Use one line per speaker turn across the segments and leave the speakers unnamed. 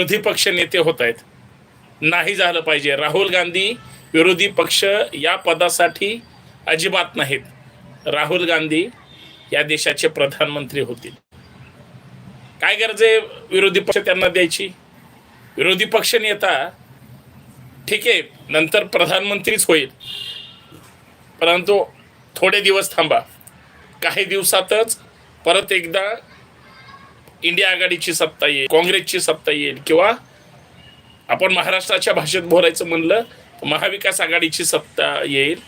विरोधी पक्ष नेते होत आहेत. नाही झालं पाहिजे. राहुल गांधी विरोधी पक्ष या पदासाठी अजिबात नाहीत. राहुल गांधी या देशाचे प्रधानमंत्री होतील. काय गरज आहे विरोधी पक्ष त्यांना द्यायची? विरोधी पक्ष नेता ठीक आहे नंतर प्रधानमंत्रीच होईल. परंतु थोडे दिवस थांबा. काही दिवसातच परत एकदा इंडिया आघाडीची सत्ता येईल काँग्रेसची सत्ता येईल किंवा आपण महाराष्ट्राच्या भाषेत बोलायचं म्हणलं महाविकास आघाडीची सत्ता येईल.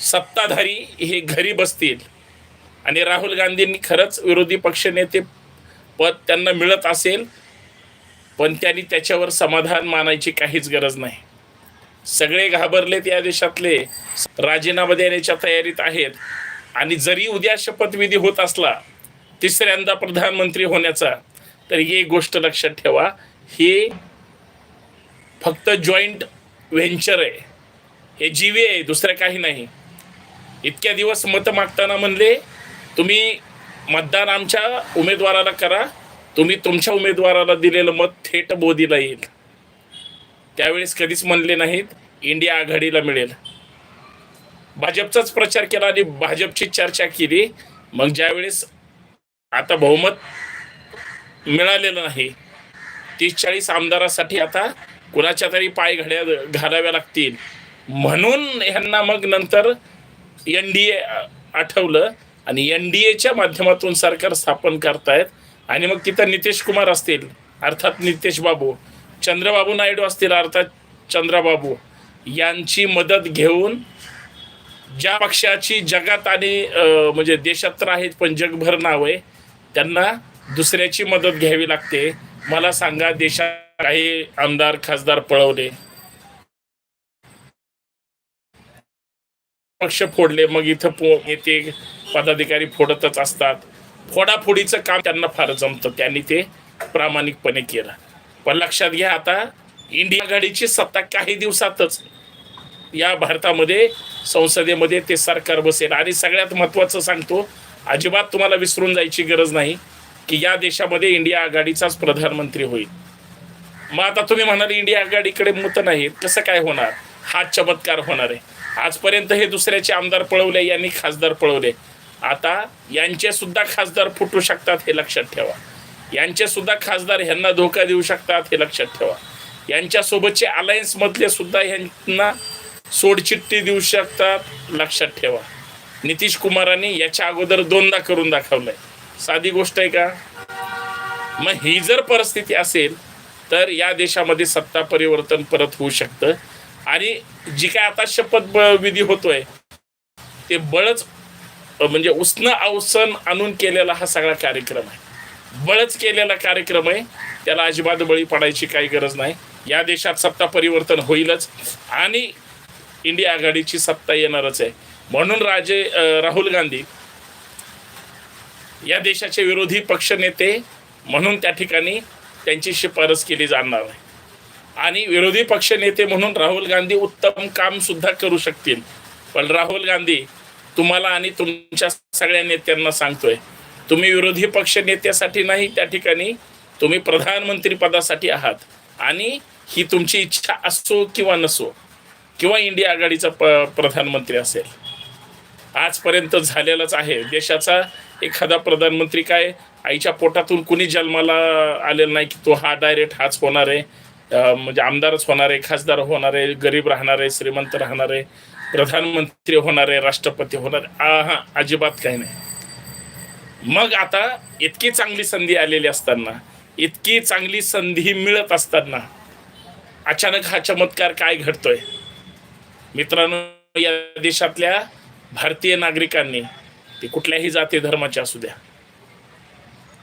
सत्ताधारी हे घरी बसतील. आणि राहुल गांधींनी खरंच विरोधी पक्षनेते पद त्यांना मिळत असेल पण त्यांनी त्याच्यावर समाधान मानायची काहीच गरज नाही. सगळे घाबरलेत या देशातले राजीनामा देण्याच्या तयारीत आहेत. आणि जरी उद्या शपथविधी होत असला तिसऱ्यांदा प्रधानमंत्री होण्याचा तर ही एक गोष्ट लक्षात ठेवा हे फक्त जॉईंट व्हेंचर आहे. हे जीवे आहे दुसरं काही नाही. इतक्या दिवस मतं मागताना म्हणले तुम्ही मतदान आमच्या उमेदवाराला करा तुम्ही तुमच्या उमेदवाराला दिलेलं मत थेट मोदीला येईल. त्यावेळेस कधीच म्हणले नाहीत इंडिया आघाडीला मिळेल. भाजपचाच प्रचार केला आणि भाजपची चर्चा केली. मग ज्यावेळेस आता बहुमत मिळालेलं नाही तीस चाळीस आमदारासाठी आता कुणाच्या तरी पाय घड्या घालाव्या लागतील. म्हणून ह्यांना मग नंतर एन डी ए आठवलं आणि एन डी एच्या माध्यमातून सरकार स्थापन करतायत. आणि मग तिथं नितीश कुमार असतील अर्थात नितेश बाबू चंद्रबाबू नायडू असतील अर्थात चंद्राबाबू यांची मदत घेऊन ज्या पक्षाची जगात आणि म्हणजे देशात तर आहेत पण जगभर नाव आहे त्यांना दुसऱ्याची मदत घ्यावी लागते. मला सांगा देशात काही आमदार खासदार पळवले. पक्ष फोडले मग इथं येते पदाधिकारी फोडतच असतात. फोडाफोडीचं काम त्यांना फार जमतं. त्यांनी ते प्रामाणिकपणे केलं. पण लक्षात घ्या आता इंडिया आघाडीची सत्ता काही दिवसातच या भारतामध्ये संसदेमध्ये ते सरकार बसेल. आणि सगळ्यात महत्त्वाचं सांगतो अजिबात तुम्हाला विसरून जायची गरज नाही की या देशामध्ये इंडिया आघाडीचाच प्रधानमंत्री होईल. मग आता तुम्ही म्हणाल इंडिया आघाडीकडे मत नाहीत कसं काय होणार? हा चमत्कार होणार आहे. आजपर्यंत हे दुसऱ्याचे आमदार पळवले यांनी खासदार पळवले. आता यांचे सुद्धा खासदार फुटू शकतात हे लक्षात ठेवा. यांचे सुद्धा खासदार ह्यांना धोका देऊ शकतात हे लक्षात ठेवा. यांच्यासोबतचे अलायन्समधले सुद्धा ह्यांना सोडचिठ्ठी देऊ शकतात लक्षात ठेवा. नितीश कुमारांनी याच्या अगोदर दोनदा करून दाखवलंय. साधी गोष्ट आहे का? मग ही जर परिस्थिती असेल तर या देशामध्ये सत्ता परिवर्तन परत होऊ शकतं. आणि जी काय आता शपथ ब- विधी होतोय ते बळच म्हणजे उष्ण अवसन आणून केलेला हा सगळा कार्यक्रम आहे. बळच केलेला कार्यक्रम आहे. त्याला अजिबात बळी पडायची काही गरज नाही. या देशात सत्ता परिवर्तन होईलच. आणि इंडिया आघाडीची सत्ता येणारच आहे. म्हणून राजे राहुल गांधी या देशाचे विरोधी पक्षनेते म्हणून त्या ठिकाणी त्यांची शिफारस केली जाणार आहे. आणि विरोधी पक्षनेते म्हणून राहुल गांधी उत्तम काम सुद्धा करू शकतील. पण राहुल गांधी तुम्हाला आणि तुमच्या सगळ्या नेत्यांना सांगतोय तुम्ही विरोधी पक्ष नेत्यासाठी नाही त्या ठिकाणी तुम्ही प्रधानमंत्री पदासाठी आहात. आणि ही तुमची इच्छा असो किंवा नसो किंवा इंडिया आघाडीचा प प्रधानमंत्री असेल. आजपर्यंत झालेलाच आहे. देशाचा एखादा प्रधानमंत्री काय आईच्या पोटातून कुणी जन्माला आलेला नाही की तो हा डायरेक्ट हाच होणार आहे. म्हणजे आमदारच होणार आहे खासदार होणार आहे गरीब राहणार आहे श्रीमंत राहणार आहे प्रधानमंत्री होणार आहे राष्ट्रपती होणार आहे. हा अजिबात काही नाही. मग आता इतकी चांगली संधी आलेली असताना इतकी चांगली संधी मिळत असताना अचानक हा चमत्कार काय घडतोय? मित्रांनो या देशातल्या भारतीय नागरिकांनी ते कुठल्याही जाती धर्माचे असू द्या.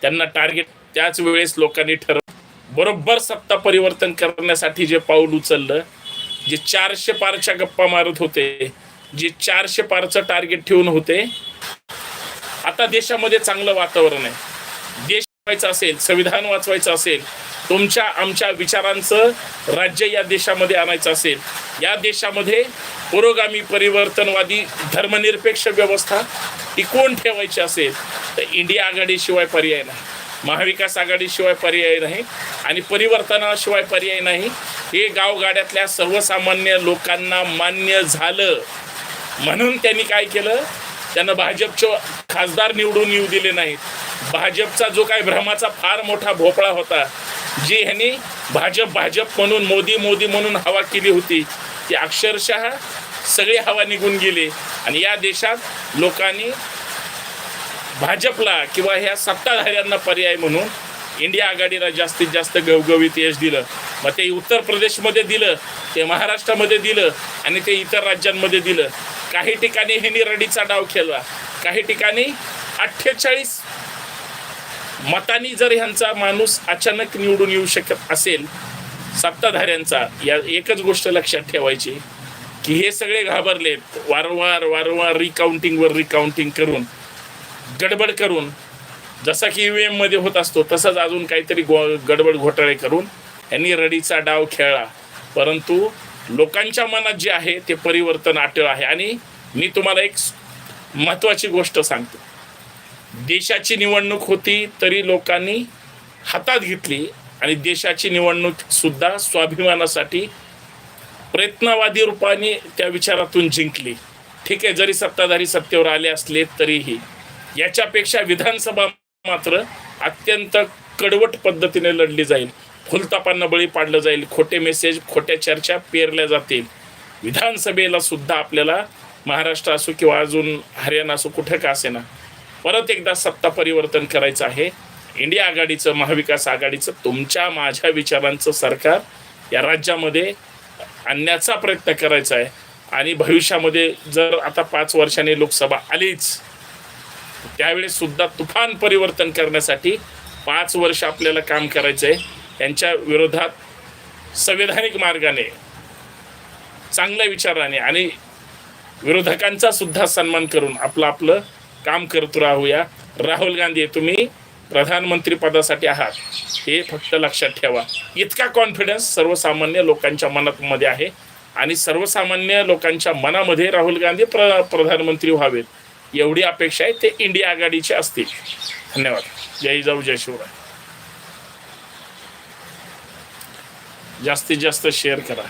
त्यांना टार्गेट त्याच वेळेस लोकांनी ठरव बरोबर सत्ता परिवर्तन करण्यासाठी जे पाऊल उचललं जे चारशे पारच्या गप्पा मारत होते जे चारशे पारचं टार्गेट ठेवून होते आता देशामध्ये चांगलं वातावरण आहे. देश वाचवायचं असेल संविधान वाचवायचं असेल तुमच्या आमच्या विचारांचं राज्य या देशामध्ये आणायचं असेल. या देशामध्ये पुरोगामी परिवर्तनवादी धर्मनिरपेक्ष व्यवस्था टिकवून ठेवायची असेल तर इंडिया आघाडीशिवाय पर्याय नाही. महाविकास आघाडीशिवाय पर्याय नाही आणि परिवर्तनाशिवाय पर्याय नाही. हे गावगाड्यातल्या सर्वसामान्य लोकांना मान्य झालं. म्हणून त्यांनी काय केलं? त्यांना भाजपचे खासदार निवडून येऊ दिले नाहीत. भाजपचा जो काही भ्रमाचा फार मोठा भोपळा होता जी ह्यांनी भाजप भाजप म्हणून मोदी मोदी म्हणून हवा केली होती ती अक्षरशः सगळी हवा निघून गेली. आणि या देशात लोकांनी भाजपला किंवा ह्या सत्ताधाऱ्यांना पर्याय म्हणून इंडिया आघाडीला जास्तीत जास्त गवगवीत यश दिलं. मग ते उत्तर प्रदेशमध्ये दिलं ते महाराष्ट्रामध्ये दिलं आणि ते इतर राज्यांमध्ये दिलं. काही ठिकाणी ह्यांनी रडीचा डाव खेळला काही ठिकाणी अठ्ठेचाळीस मतानी जर ह्यांचा माणूस अचानक निवडून येऊ शकत असेल सत्ताधाऱ्यांचा या एकच गोष्ट लक्षात ठेवायची की हे सगळे घाबरलेत वारंवार वारंवार रिकाउंटिंगवर रिकाउंटिंग करून गडबड करून जसा की ई मध्ये होत असतो तसंच अजून काहीतरी गो गडबड घोटाळे करून यांनी रडीचा डाव खेळला. परंतु लोकांच्या मनात जे आहे ते परिवर्तन अटळ आहे. आणि मी तुम्हाला एक महत्त्वाची गोष्ट सांगतो. देशाची निवडणूक होती तरी लोकांनी हातात घेतली आणि देशाची निवडणूकसुद्धा स्वाभिमानासाठी प्रयत्नवादी रूपाने त्या विचारातून जिंकली. ठीक आहे जरी सत्ताधारी सत्तेवर आले असले तरीही याच्यापेक्षा विधानसभा मात्र अत्यंत कडवट पद्धतीने लढली जाईल. फुलतापांना बळी पाडलं जाईल खोटे मेसेज खोट्या चर्चा पेरल्या जातील. विधानसभेला सुद्धा आपल्याला महाराष्ट्र असो किंवा अजून हरियाणा असो कुठं का असेना परत एकदा सत्ता परिवर्तन करायचं आहे. इंडिया आघाडीचं महाविकास आघाडीचं तुमच्या माझ्या विचारांचं सरकार या राज्यामध्ये आणण्याचा प्रयत्न करायचा आहे. आणि भविष्यामध्ये जर आता पाच वर्षांनी लोकसभा आलीच त्यावेळेस सुद्धा तुफान परिवर्तन करण्यासाठी पाच वर्ष आपल्याला काम करायचं आहे त्यांच्या विरोधात संवैधानिक मार्गाने चांगल्या विचाराने आणि विरोधकांचा सुद्धा सन्मान करून आपलं आपलं काम करत राहूया. राहुल गांधी तुम्ही प्रधानमंत्री पदासाठी आहात. हे फक्त लक्षात ठेवा. इतका कॉन्फिडन्स सर्वसामान्य लोकांच्या मनामध्ये आहे. आणि सर्वसामान्य लोकांच्या मनामध्ये राहुल गांधी प्र प्रधानमंत्री व्हावेत. एवढी अपेक्षा आहे ते इंडिया आघाडीचे असतील. धन्यवाद. जय जाऊ जय शिवराय. जास्तीत जास्त शेअर करा.